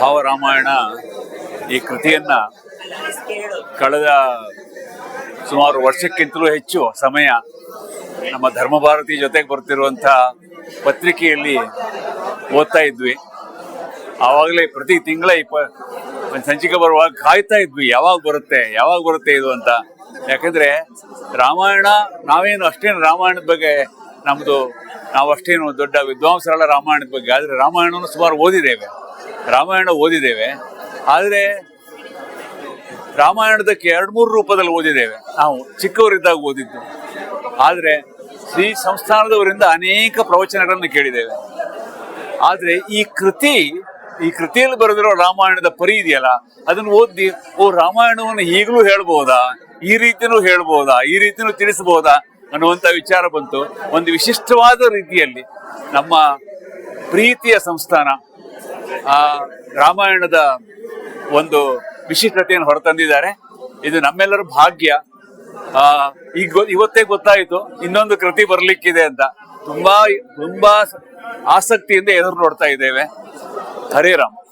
ಭಾವರಾಮಾಯಣ ಈ ಕೃತಿಯನ್ನ ಕಳೆದ ಸುಮಾರು ವರ್ಷಕ್ಕಿಂತಲೂ ಹೆಚ್ಚು ಸಮಯ ನಮ್ಮ ಧರ್ಮಭಾರತಿ ಜೊತೆಗೆ ಬರ್ತಿರುವಂಥ ಪತ್ರಿಕೆಯಲ್ಲಿ ಓದ್ತಾ ಇದ್ವಿ. ಆವಾಗಲೇ ಪ್ರತಿ ತಿಂಗಳ ಇಪ್ಪ ಒಂದು ಸಂಚಿಕೆ ಬರುವಾಗ ಕಾಯ್ತಾ ಇದ್ವಿ, ಯಾವಾಗ ಬರುತ್ತೆ ಯಾವಾಗ ಬರುತ್ತೆ ಇದು ಅಂತ. ಯಾಕಂದ್ರೆ ರಾಮಾಯಣ, ನಾವೇನು ಅಷ್ಟೇನು ರಾಮಾಯಣದ ಬಗ್ಗೆ ನಮ್ಮದು ನಾವು ಅಷ್ಟೇನು ದೊಡ್ಡ ವಿದ್ವಾಂಸರಲ್ಲ ರಾಮಾಯಣದ ಬಗ್ಗೆ, ಆದರೆ ರಾಮಾಯಣವನ್ನು ಸುಮಾರು ಓದಿದ್ದೇವೆ. ರಾಮಾಯಣ ಓದಿದ್ದೇವೆ. ಆದರೆ ರಾಮಾಯಣದಕ್ಕೆ ಎರಡು ಮೂರು ರೂಪದಲ್ಲಿ ಓದಿದ್ದೇವೆ. ನಾವು ಚಿಕ್ಕವರಿದ್ದಾಗ ಓದಿದ್ದು. ಆದರೆ ಶ್ರೀ ಸಂಸ್ಥಾನದವರಿಂದ ಅನೇಕ ಪ್ರವಚನಗಳನ್ನು ಕೇಳಿದ್ದೇವೆ. ಆದರೆ ಈ ಕೃತಿ, ಈ ಕೃತಿಯಲ್ಲಿ ಬರೆದಿರೋ ರಾಮಾಯಣದ ಪರಿ ಇದೆಯಲ್ಲ, ಅದನ್ನು ಓದಿ, ಓ ರಾಮಾಯಣವನ್ನು ಈಗಲೂ ಹೇಳ್ಬೋದಾ? ಈ ರೀತಿನೂ ಹೇಳ್ಬೋದಾ? ಈ ರೀತಿನೂ ತಿಳಿಸಬಹುದಾ? ಅನ್ನುವಂಥ ವಿಚಾರ ಬಂತು. ಒಂದು ವಿಶಿಷ್ಟವಾದ ರೀತಿಯಲ್ಲಿ ನಮ್ಮ ಪ್ರೀತಿಯ ಸಂಸ್ಥಾನ ಆ, ರಾಮಾಯಣದ ಒಂದು ವಿಶಿಷ್ಟತೆಯನ್ನು ಹೊರತಂದಿದ್ದಾರೆ. ಇದು ನಮ್ಮೆಲ್ಲರ ಭಾಗ್ಯ. ಆ, ಈಗ ಇವತ್ತೇ ಗೊತ್ತಾಯಿತು, ಇನ್ನೊಂದು ಕೃತಿ ಬರ್ಲಿಕ್ಕಿದೆ ಅಂತ. ತುಂಬಾ ತುಂಬಾ ಆಸಕ್ತಿಯಿಂದ ಎದುರು ನೋಡ್ತಾ ಇದ್ದೇವೆ. ಹರೇ ರಾಮ್.